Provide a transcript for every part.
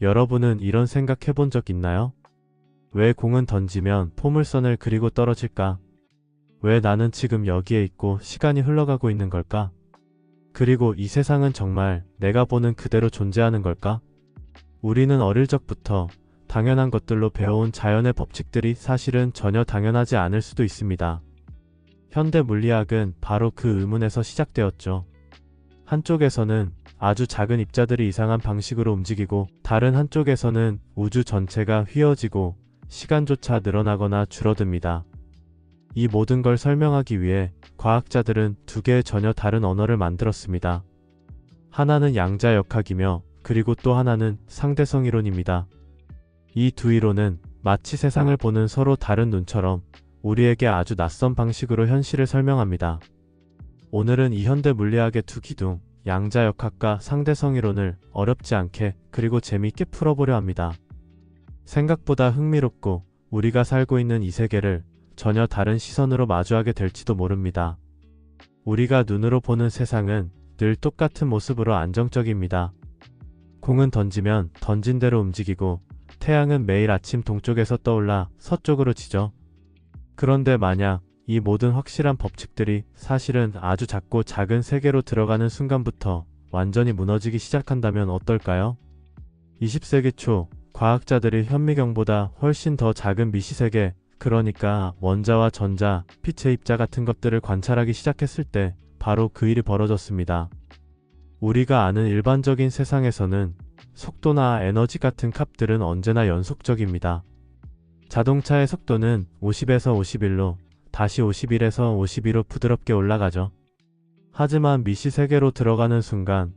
여러분은 이런 생각 해본 적 있나요? 왜 공은 던지면 포물선을 그리고 떨어질까? 왜 나는 지금 여기에 있고 시간이 흘러가고 있는 걸까? 그리고 이 세상은 정말 내가 보는 그대로 존재하는 걸까? 우리는 어릴 적부터 당연한 것들로 배워온 자연의 법칙들이 사실은 전혀 당연하지 않을 수도 있습니다. 현대 물리학은 바로 그 의문에서 시작되었죠. 한쪽에서는 아주 작은 입자들이 이상한 방식으로 움직이고 다른 한쪽에서는 우주 전체가 휘어지고 시간조차 늘어나거나 줄어듭니다. 이 모든 걸 설명하기 위해 과학자들은 두 개의 전혀 다른 언어를 만들었습니다. 하나는 양자역학이며 그리고 또 하나는 상대성 이론입니다. 이 두 이론은 마치 세상을 보는 서로 다른 눈처럼 우리에게 아주 낯선 방식으로 현실을 설명합니다. 오늘은 이 현대 물리학의 두 기둥, 양자역학과 상대성 이론을 어렵지 않게 그리고 재미있게 풀어보려 합니다. 생각보다 흥미롭고 우리가 살고 있는 이 세계를 전혀 다른 시선으로 마주하게 될지도 모릅니다. 우리가 눈으로 보는 세상은 늘 똑같은 모습으로 안정적입니다. 공은 던지면 던진 대로 움직이고 태양은 매일 아침 동쪽에서 떠올라 서쪽으로 지죠. 그런데 만약 이 모든 확실한 법칙들이 사실은 아주 작고 작은 세계로 들어가는 순간부터 완전히 무너지기 시작한다면 어떨까요? 20세기 초 과학자들이 현미경보다 훨씬 더 작은 미시세계, 그러니까 원자와 전자, 빛의 입자 같은 것들을 관찰하기 시작했을 때 바로 그 일이 벌어졌습니다. 우리가 아는 일반적인 세상에서는 속도나 에너지 같은 값들은 언제나 연속적입니다. 자동차의 속도는 50에서 51로 다시 51에서 52로 부드럽게 올라가죠. 하지만 미시 세계로 들어가는 순간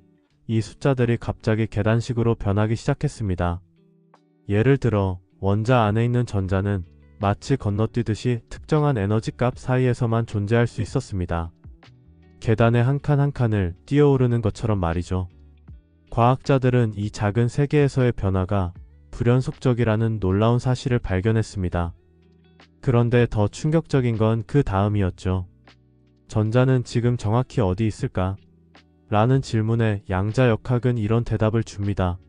이 숫자들이 갑자기 계단식으로 변하기 시작했습니다. 예를 들어 원자 안에 있는 전자는 마치 건너뛰듯이 특정한 에너지 값 사이에서만 존재할 수 있었습니다. 계단의 한 칸 한 칸을 뛰어오르는 것처럼 말이죠. 과학자들은 이 작은 세계에서의 변화가 불연속적이라는 놀라운 사실을 발견했습니다. 그런데 더 충격적인 건 그 다음이었죠. 전자는 지금 정확히 어디 있을까? 라는 질문에 양자 역학은 이런 대답을 줍니다.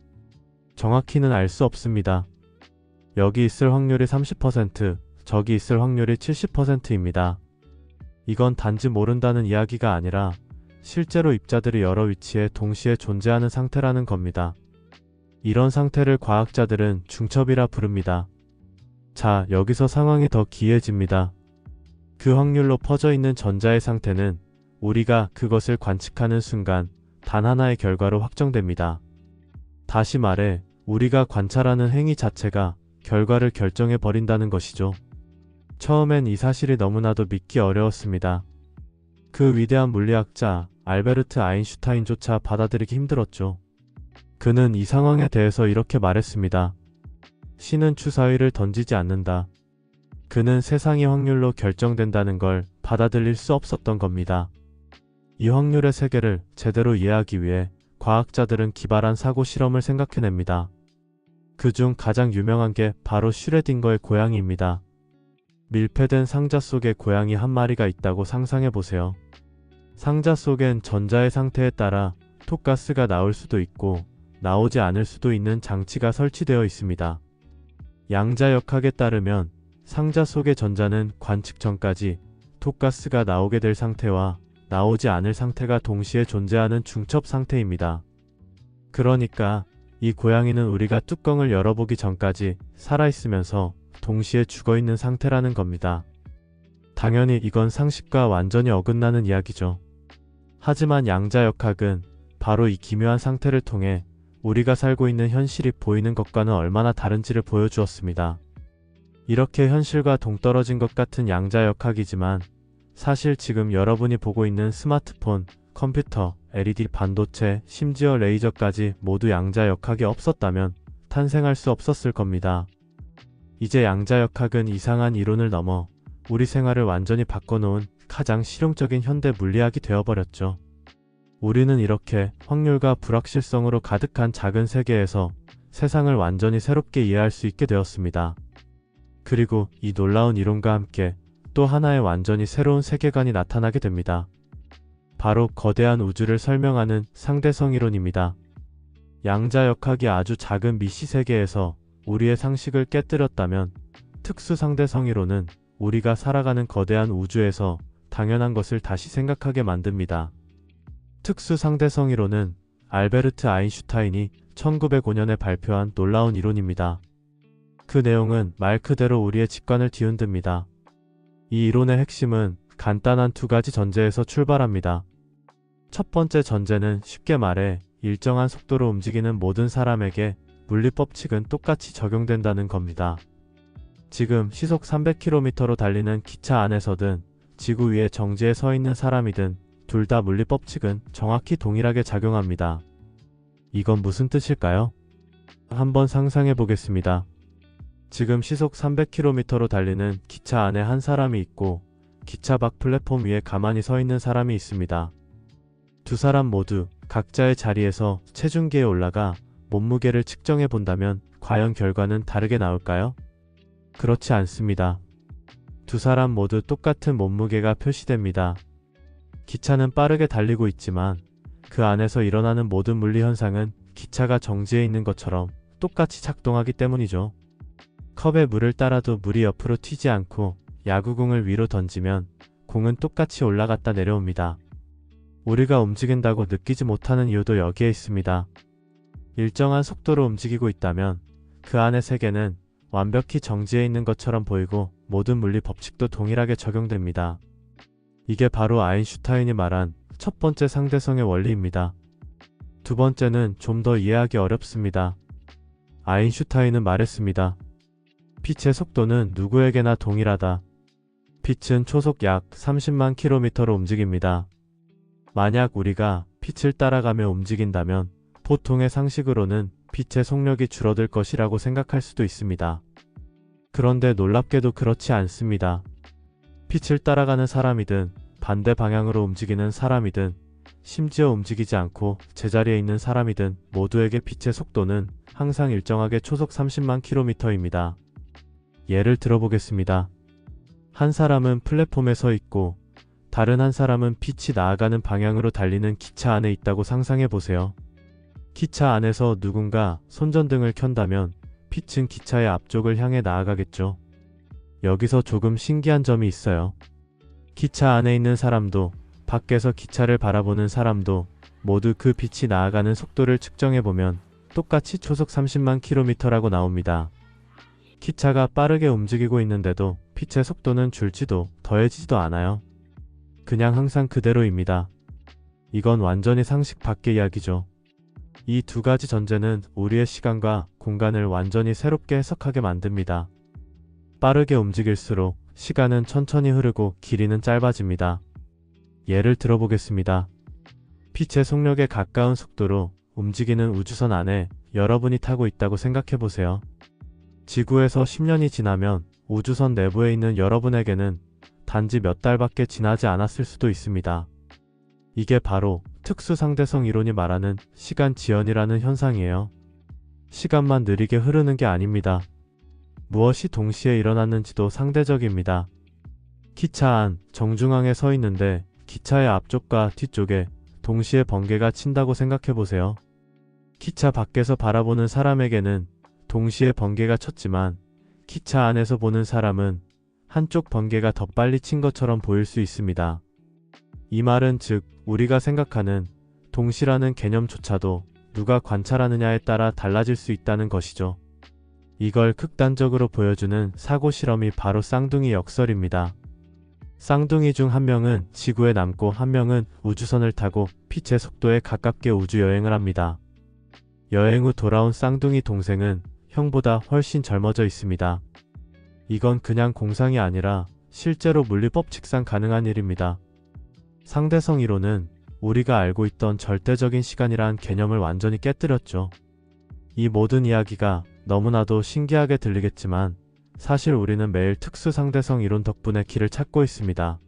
정확히는 알 수 없습니다. 여기 있을 확률이 30%, 저기 있을 확률이 70%입니다. 이건 단지 모른다는 이야기가 아니라 실제로 입자들이 여러 위치에 동시에 존재하는 상태라는 겁니다. 이런 상태를 과학자들은 중첩이라 부릅니다. 자, 여기서 상황이 더 기해집니다. 그 확률로 퍼져 있는 전자의 상태는 우리가 그것을 관측하는 순간 단 하나의 결과로 확정됩니다. 다시 말해, 우리가 관찰하는 행위 자체가 결과를 결정해 버린다는 것이죠. 처음엔 이 사실이 너무나도 믿기 어려웠습니다. 그 위대한 물리학자 알베르트 아인슈타인조차 받아들이기 힘들었죠. 그는 이 상황에 대해서 이렇게 말했습니다. 신은 주사위를 던지지 않는다. 그는 세상이 확률로 결정된다는 걸 받아들일 수 없었던 겁니다. 이 확률의 세계를 제대로 이해하기 위해 과학자들은 기발한 사고 실험을 생각해냅니다. 그 중 가장 유명한 게 바로 슈레딩거의 고양이입니다. 밀폐된 상자 속에 고양이 한 마리가 있다고 상상해 보세요. 상자 속엔 전자의 상태에 따라 톡가스가 나올 수도 있고 나오지 않을 수도 있는 장치가 설치되어 있습니다. 양자역학에 따르면 상자 속의 전자는 관측 전까지 톡가스가 나오게 될 상태와 나오지 않을 상태가 동시에 존재하는 중첩 상태입니다. 그러니까 이 고양이는 우리가 뚜껑을 열어보기 전까지 살아있으면서 동시에 죽어있는 상태라는 겁니다. 당연히 이건 상식과 완전히 어긋나는 이야기죠. 하지만 양자역학은 바로 이 기묘한 상태를 통해 우리가 살고 있는 현실이 보이는 것과는 얼마나 다른지를 보여주었습니다. 이렇게 현실과 동떨어진 것 같은 양자역학이지만 사실 지금 여러분이 보고 있는 스마트폰, 컴퓨터, LED 반도체, 심지어 레이저까지 모두 양자역학이 없었다면 탄생할 수 없었을 겁니다. 이제 양자역학은 이상한 이론을 넘어 우리 생활을 완전히 바꿔놓은 가장 실용적인 현대 물리학이 되어버렸죠. 우리는 이렇게 확률과 불확실성으로 가득한 작은 세계에서 세상을 완전히 새롭게 이해할 수 있게 되었습니다. 그리고 이 놀라운 이론과 함께 또 하나의 완전히 새로운 세계관이 나타나게 됩니다. 바로 거대한 우주를 설명하는 상대성 이론입니다. 양자역학이 아주 작은 미시 세계에서 우리의 상식을 깨뜨렸다면 특수 상대성 이론은 우리가 살아가는 거대한 우주에서 당연한 것을 다시 생각하게 만듭니다. 특수 상대성이론은 알베르트 아인슈타인이 1905년에 발표한 놀라운 이론입니다. 그 내용은 말 그대로 우리의 직관을 뒤흔듭니다. 이 이론의 핵심은 간단한 두 가지 전제에서 출발합니다. 첫 번째 전제는 쉽게 말해 일정한 속도로 움직이는 모든 사람에게 물리법칙은 똑같이 적용된다는 겁니다. 지금 시속 300km로 달리는 기차 안에서든 지구 위에 정지에 서 있는 사람이든 둘 다 물리법칙은 정확히 동일하게 작용합니다. 이건 무슨 뜻일까요? 한번 상상해 보겠습니다. 지금 시속 300km로 달리는 기차 안에 한 사람이 있고 기차 밖 플랫폼 위에 가만히 서 있는 사람이 있습니다. 두 사람 모두 각자의 자리에서 체중계에 올라가 몸무게를 측정해 본다면 과연 결과는 다르게 나올까요? 그렇지 않습니다. 두 사람 모두 똑같은 몸무게가 표시됩니다. 기차는 빠르게 달리고 있지만 그 안에서 일어나는 모든 물리 현상은 기차가 정지해 있는 것처럼 똑같이 작동하기 때문이죠. 컵에 물을 따라도 물이 옆으로 튀지 않고 야구공을 위로 던지면 공은 똑같이 올라갔다 내려옵니다. 우리가 움직인다고 느끼지 못하는 이유도 여기에 있습니다. 일정한 속도로 움직이고 있다면 그 안의 세계는 완벽히 정지해 있는 것처럼 보이고 모든 물리 법칙도 동일하게 적용됩니다. 이게 바로 아인슈타인이 말한 첫 번째 상대성의 원리입니다. 두 번째는 좀 더 이해하기 어렵습니다. 아인슈타인은 말했습니다. 빛의 속도는 누구에게나 동일하다. 빛은 초속 약 30만 킬로미터로 움직입니다. 만약 우리가 빛을 따라가며 움직인다면 보통의 상식으로는 빛의 속력이 줄어들 것이라고 생각할 수도 있습니다. 그런데 놀랍게도 그렇지 않습니다. 빛을 따라가는 사람이든 반대 방향으로 움직이는 사람이든 심지어 움직이지 않고 제자리에 있는 사람이든 모두에게 빛의 속도는 항상 일정하게 초속 30만 킬로미터입니다. 예를 들어보겠습니다. 한 사람은 플랫폼에 서 있고 다른 한 사람은 빛이 나아가는 방향으로 달리는 기차 안에 있다고 상상해 보세요. 기차 안에서 누군가 손전등을 켠다면 빛은 기차의 앞쪽을 향해 나아가겠죠. 여기서 조금 신기한 점이 있어요. 기차 안에 있는 사람도 밖에서 기차를 바라보는 사람도 모두 그 빛이 나아가는 속도를 측정해 보면 똑같이 초속 30만 킬로미터라고 나옵니다. 기차가 빠르게 움직이고 있는데도 빛의 속도는 줄지도 더해지지도 않아요. 그냥 항상 그대로입니다. 이건 완전히 상식 밖의 이야기죠. 이 두 가지 전제는 우리의 시간과 공간을 완전히 새롭게 해석하게 만듭니다. 빠르게 움직일수록 시간은 천천히 흐르고 길이는 짧아집니다. 예를 들어보겠습니다. 빛의 속력에 가까운 속도로 움직이는 우주선 안에 여러분이 타고 있다고 생각해 보세요. 지구에서 10년이 지나면 우주선 내부에 있는 여러분에게는 단지 몇 달밖에 지나지 않았을 수도 있습니다. 이게 바로 특수상대성 이론이 말하는 시간 지연이라는 현상이에요. 시간만 느리게 흐르는 게 아닙니다. 무엇이 동시에 일어났는지도 상대적입니다. 기차 안 정중앙에 서 있는데 기차의 앞쪽과 뒤쪽에 동시에 번개가 친다고 생각해 보세요. 기차 밖에서 바라보는 사람에게는 동시에 번개가 쳤지만 기차 안에서 보는 사람은 한쪽 번개가 더 빨리 친 것처럼 보일 수 있습니다. 이 말은 즉 우리가 생각하는 동시라는 개념조차도 누가 관찰하느냐에 따라 달라질 수 있다는 것이죠. 이걸 극단적으로 보여주는 사고 실험이 바로 쌍둥이 역설입니다. 쌍둥이 중 한 명은 지구에 남고 한 명은 우주선을 타고 빛의 속도에 가깝게 우주 여행을 합니다. 여행 후 돌아온 쌍둥이 동생은 형보다 훨씬 젊어져 있습니다. 이건 그냥 공상이 아니라 실제로 물리법칙상 가능한 일입니다. 상대성 이론은 우리가 알고 있던 절대적인 시간이란 개념을 완전히 깨뜨렸죠. 이 모든 이야기가 너무나도 신기하게 들리겠지만 사실 우리는 매일 특수 상대성 이론 덕분에 길을 찾고 있습니다.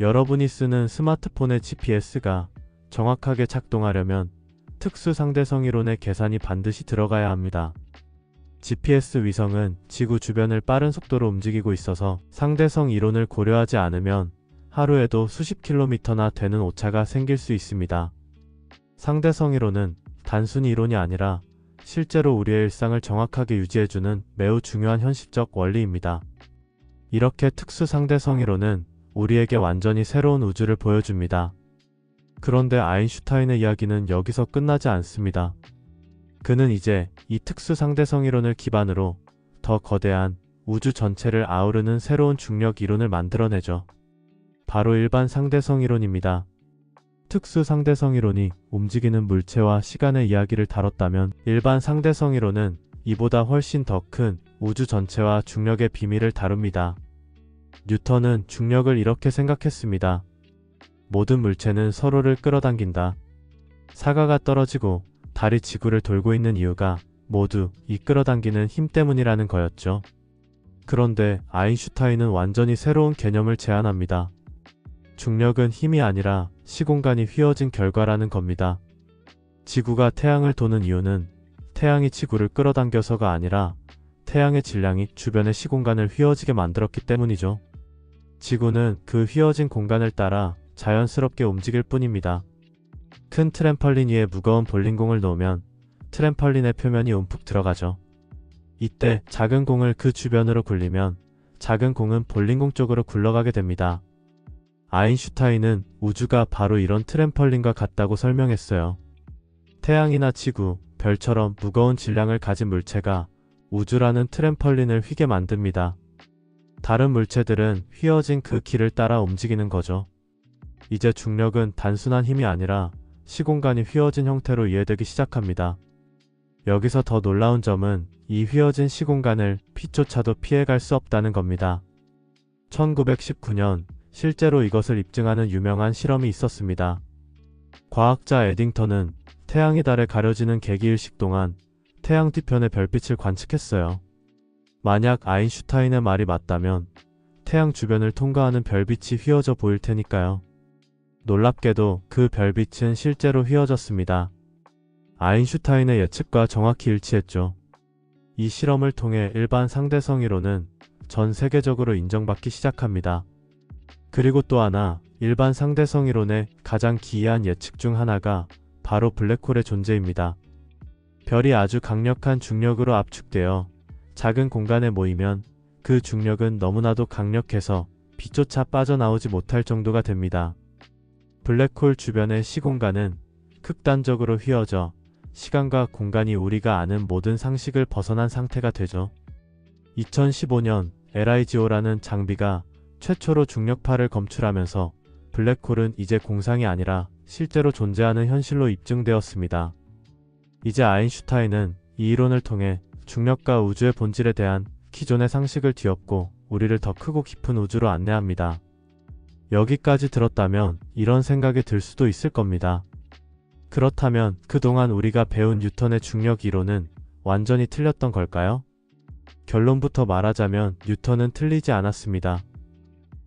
여러분이 쓰는 스마트폰의 GPS가 정확하게 작동하려면 특수 상대성 이론의 계산이 반드시 들어가야 합니다. GPS 위성은 지구 주변을 빠른 속도로 움직이고 있어서 상대성 이론을 고려하지 않으면 하루에도 수십 킬로미터나 되는 오차가 생길 수 있습니다. 상대성 이론은 단순히 이론이 아니라 실제로 우리의 일상을 정확하게 유지해주는 매우 중요한 현실적 원리입니다. 이렇게 특수 상대 성 이론은 우리에게 완전히 새로운 우주를 보여줍니다. 그런데 아인슈타인의 이야기는 여기서 끝나지 않습니다. 그는 이제 이 특수 상대성 이론을 기반으로 더 거대한 우주 전체를 아우르는 새로운 중력 이론을 만들어내죠. 바로 일반 상대성 이론입니다. 특수 상대성 이론이 움직이는 물체와 시간의 이야기를 다뤘다면 일반 상대성 이론은 이보다 훨씬 더 큰 우주 전체와 중력의 비밀을 다룹니다. 뉴턴은 중력을 이렇게 생각했습니다. 모든 물체는 서로를 끌어당긴다. 사과가 떨어지고 달이 지구를 돌고 있는 이유가 모두 이 끌어당기는 힘 때문이라는 거였죠. 그런데 아인슈타인은 완전히 새로운 개념을 제안합니다. 중력은 힘이 아니라 시공간이 휘어진 결과라는 겁니다. 지구가 태양을 도는 이유는 태양이 지구를 끌어당겨서가 아니라 태양의 질량이 주변의 시공간을 휘어지게 만들었기 때문이죠. 지구는 그 휘어진 공간을 따라 자연스럽게 움직일 뿐입니다. 큰 트램펄린 위에 무거운 볼링공을 놓으면 트램펄린의 표면이 움푹 들어가죠. 이때 작은 공을 그 주변으로 굴리면 작은 공은 볼링공 쪽으로 굴러가게 됩니다. 아인슈타인은 우주가 바로 이런 트램펄린과 같다고 설명했어요. 태양이나 지구, 별처럼 무거운 질량을 가진 물체가 우주라는 트램펄린을 휘게 만듭니다. 다른 물체들은 휘어진 그 길을 따라 움직이는 거죠. 이제 중력은 단순한 힘이 아니라 시공간이 휘어진 형태로 이해되기 시작합니다. 여기서 더 놀라운 점은 이 휘어진 시공간을 빛조차도 피해갈 수 없다는 겁니다. 1919년 실제로 이것을 입증하는 유명한 실험이 있었습니다. 과학자 에딩턴은 태양이 달에 가려지는 개기일식 동안 태양 뒤편의 별빛을 관측했어요. 만약 아인슈타인의 말이 맞다면 태양 주변을 통과하는 별빛이 휘어져 보일 테니까요. 놀랍게도 그 별빛은 실제로 휘어졌습니다. 아인슈타인의 예측과 정확히 일치했죠. 이 실험을 통해 일반 상대성 이론은 전 세계적으로 인정받기 시작합니다. 그리고 또 하나, 일반 상대성 이론의 가장 기이한 예측 중 하나가 바로 블랙홀의 존재입니다. 별이 아주 강력한 중력으로 압축되어 작은 공간에 모이면 그 중력은 너무나도 강력해서 빛조차 빠져나오지 못할 정도가 됩니다. 블랙홀 주변의 시공간은 극단적으로 휘어져 시간과 공간이 우리가 아는 모든 상식을 벗어난 상태가 되죠. 2015년 LIGO라는 장비가 최초로 중력파를 검출하면서 블랙홀은 이제 공상이 아니라 실제로 존재하는 현실로 입증되었습니다. 이제 아인슈타인은 이 이론을 통해 중력과 우주의 본질에 대한 기존의 상식을 뒤엎고 우리를 더 크고 깊은 우주로 안내합니다. 여기까지 들었다면 이런 생각이 들 수도 있을 겁니다. 그렇다면 그동안 우리가 배운 뉴턴의 중력 이론은 완전히 틀렸던 걸까요? 결론부터 말하자면 뉴턴은 틀리지 않았습니다.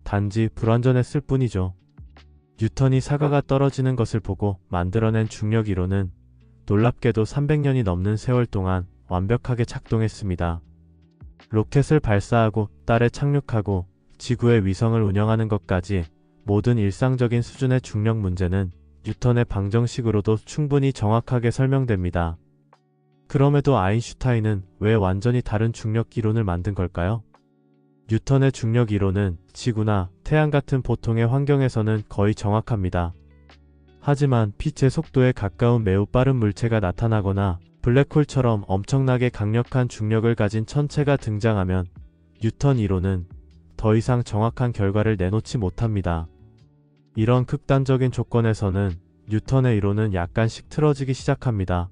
단지 불완전했을 뿐이죠. 뉴턴이 사과가 떨어지는 것을 보고 만들어낸 중력 이론은 놀랍게도 300년이 넘는 세월 동안 완벽하게 작동했습니다. 로켓을 발사하고 달에 착륙하고 지구의 위성을 운영하는 것까지 모든 일상적인 수준의 중력 문제는 뉴턴의 방정식으로도 충분히 정확하게 설명됩니다. 그럼에도 아인슈타인은 왜 완전히 다른 중력 이론을 만든 걸까요? 뉴턴의 중력 이론은 지구나 태양 같은 보통의 환경에서는 거의 정확합니다. 하지만 빛의 속도에 가까운 매우 빠른 물체가 나타나거나 블랙홀처럼 엄청나게 강력한 중력을 가진 천체가 등장하면 뉴턴 이론은 더 이상 정확한 결과를 내놓지 못합니다. 이런 극단적인 조건에서는 뉴턴의 이론은 약간씩 틀어지기 시작합니다.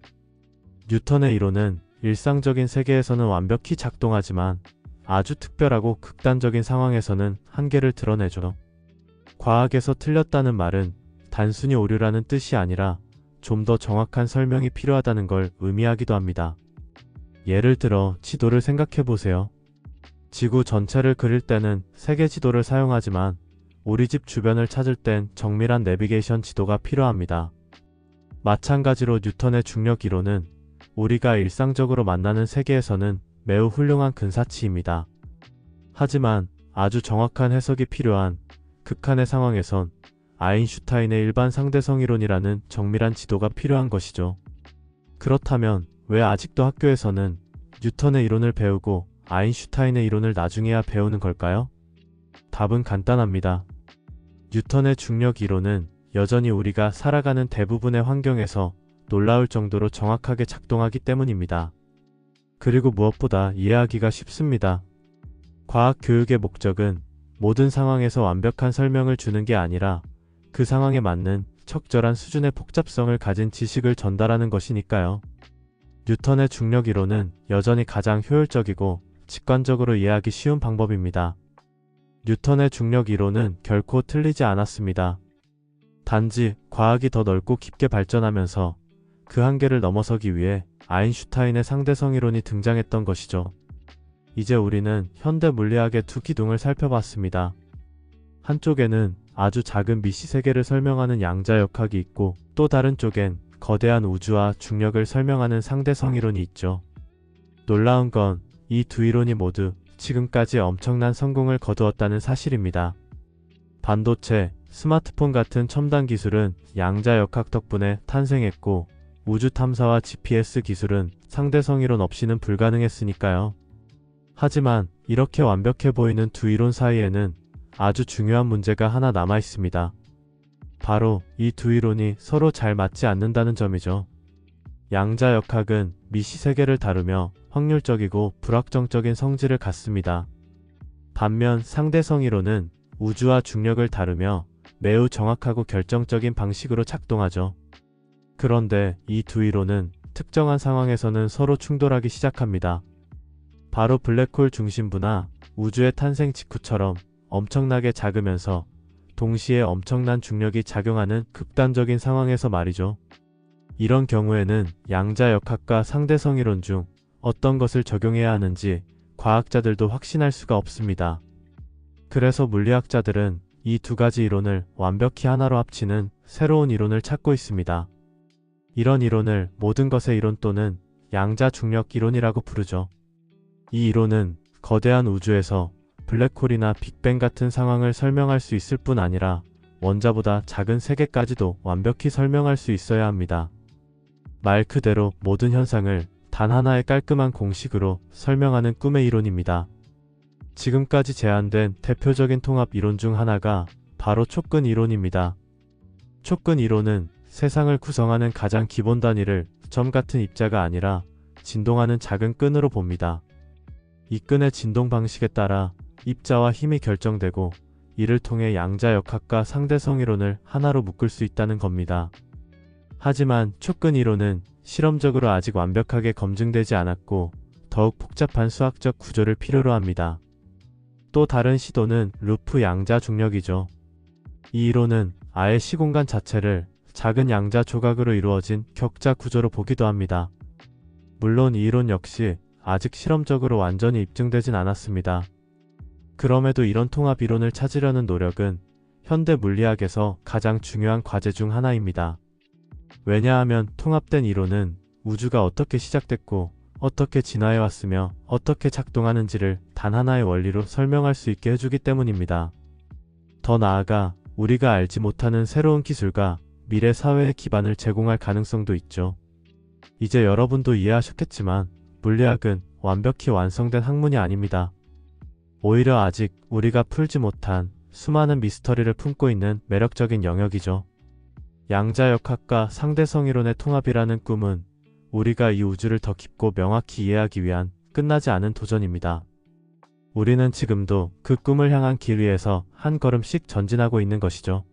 뉴턴의 이론은 일상적인 세계에서는 완벽히 작동하지만 아주 특별하고 극단적인 상황에서는 한계를 드러내죠. 과학에서 틀렸다는 말은 단순히 오류라는 뜻이 아니라 좀 더 정확한 설명이 필요하다는 걸 의미하기도 합니다. 예를 들어 지도를 생각해 보세요. 지구 전체를 그릴 때는 세계 지도를 사용하지만 우리 집 주변을 찾을 땐 정밀한 내비게이션 지도가 필요합니다. 마찬가지로 뉴턴의 중력 이론은 우리가 일상적으로 만나는 세계에서는 매우 훌륭한 근사치입니다. 하지만 아주 정확한 해석이 필요한 극한의 상황에선 아인슈타인의 일반 상대성 이론이라는 정밀한 지도가 필요한 것이죠. 그렇다면 왜 아직도 학교에서는 뉴턴의 이론을 배우고 아인슈타인의 이론을 나중에야 배우는 걸까요? 답은 간단합니다. 뉴턴의 중력 이론은 여전히 우리가 살아가는 대부분의 환경에서 놀라울 정도로 정확하게 작동하기 때문입니다. 그리고 무엇보다 이해하기가 쉽습니다. 과학 교육의 목적은 모든 상황에서 완벽한 설명을 주는 게 아니라 그 상황에 맞는 적절한 수준의 복잡성을 가진 지식을 전달하는 것이니까요. 뉴턴의 중력 이론은 여전히 가장 효율적이고 직관적으로 이해하기 쉬운 방법입니다. 뉴턴의 중력 이론은 결코 틀리지 않았습니다. 단지 과학이 더 넓고 깊게 발전하면서 그 한계를 넘어서기 위해 아인슈타인의 상대성 이론이 등장했던 것이죠. 이제 우리는 현대 물리학의 두 기둥을 살펴봤습니다. 한쪽에는 아주 작은 미시 세계를 설명하는 양자역학이 있고 또 다른 쪽엔 거대한 우주와 중력을 설명하는 상대성 이론이 있죠. 놀라운 건 이 두 이론이 모두 지금까지 엄청난 성공을 거두었다는 사실입니다. 반도체, 스마트폰 같은 첨단 기술은 양자역학 덕분에 탄생했고 우주 탐사와 GPS 기술은 상대 성 이론 없이는 불가능했으니까요. 하지만 이렇게 완벽해 보이는 두 이론 사이에는 아주 중요한 문제가 하나 남아 있습니다. 바로 이 두 이론이 서로 잘 맞지 않는다는 점이죠. 양자역학은 미시 세계를 다루며 확률적이고 불확정적인 성질을 갖습니다. 반면 상대성 이론은 우주와 중력을 다루며 매우 정확하고 결정적인 방식으로 작동하죠. 그런데 이 두 이론은 특정한 상황에서는 서로 충돌하기 시작합니다. 바로 블랙홀 중심부나 우주의 탄생 직후처럼 엄청나게 작으면서 동시에 엄청난 중력이 작용하는 극단적인 상황에서 말이죠. 이런 경우에는 양자역학과 상대성 이론 중 어떤 것을 적용해야 하는지 과학자들도 확신할 수가 없습니다. 그래서 물리학자들은 이 두 가지 이론을 완벽히 하나로 합치는 새로운 이론을 찾고 있습니다. 이런 이론을 모든 것의 이론 또는 양자 중력 이론이라고 부르죠. 이 이론은 거대한 우주에서 블랙홀이나 빅뱅 같은 상황을 설명할 수 있을 뿐 아니라 원자보다 작은 세계까지도 완벽히 설명할 수 있어야 합니다. 말 그대로 모든 현상을 단 하나의 깔끔한 공식으로 설명하는 꿈의 이론입니다. 지금까지 제안된 대표적인 통합 이론 중 하나가 바로 촉근 이론입니다. 촉근 이론은 세상을 구성하는 가장 기본 단위를 점 같은 입자가 아니라 진동하는 작은 끈으로 봅니다. 이 끈의 진동 방식에 따라 입자와 힘이 결정되고 이를 통해 양자 역학과 상대성 이론을 하나로 묶을 수 있다는 겁니다. 하지만 촉근 이론은 실험적으로 아직 완벽하게 검증되지 않았고 더욱 복잡한 수학적 구조를 필요로 합니다. 또 다른 시도는 루프 양자 중력이죠. 이 이론은 아예 시공간 자체를 작은 양자 조각으로 이루어진 격자 구조로 보기도 합니다. 물론 이 이론 역시 아직 실험적으로 완전히 입증되진 않았습니다. 그럼에도 이런 통합 이론을 찾으려는 노력은 현대 물리학에서 가장 중요한 과제 중 하나입니다. 왜냐하면 통합된 이론은 우주가 어떻게 시작됐고 어떻게 진화해 왔으며 어떻게 작동하는지를 단 하나의 원리로 설명할 수 있게 해주기 때문입니다. 더 나아가 우리가 알지 못하는 새로운 기술과 미래 사회의 기반을 제공할 가능성도 있죠. 이제 여러분도 이해하셨겠지만 물리학은 완벽히 완성된 학문이 아닙니다. 오히려 아직 우리가 풀지 못한 수많은 미스터리를 품고 있는 매력적인 영역이죠. 양자역학과 상대성 이론의 통합이라는 꿈은 우리가 이 우주를 더 깊고 명확히 이해하기 위한 끝나지 않은 도전입니다. 우리는 지금도 그 꿈을 향한 길 위에서 한 걸음씩 전진하고 있는 것이죠.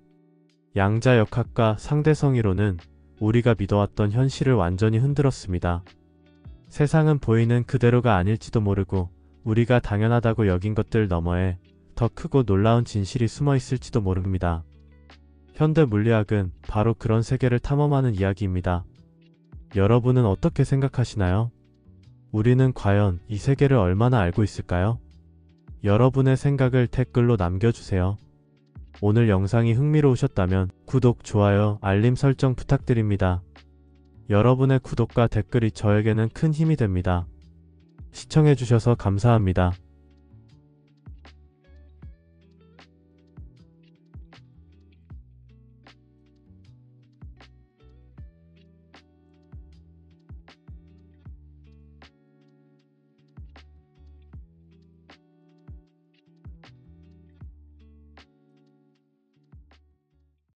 양자역학과 상대성 이론은 우리가 믿어왔던 현실을 완전히 흔들었습니다. 세상은 보이는 그대로가 아닐지도 모르고 우리가 당연하다고 여긴 것들 너머에 더 크고 놀라운 진실이 숨어 있을지도 모릅니다. 현대 물리학은 바로 그런 세계를 탐험하는 이야기입니다. 여러분은 어떻게 생각하시나요? 우리는 과연 이 세계를 얼마나 알고 있을까요? 여러분의 생각을 댓글로 남겨주세요. 오늘 영상이 흥미로우셨다면 구독, 좋아요, 알림 설정 부탁드립니다. 여러분의 구독과 댓글이 저에게는 큰 힘이 됩니다. 시청해주셔서 감사합니다.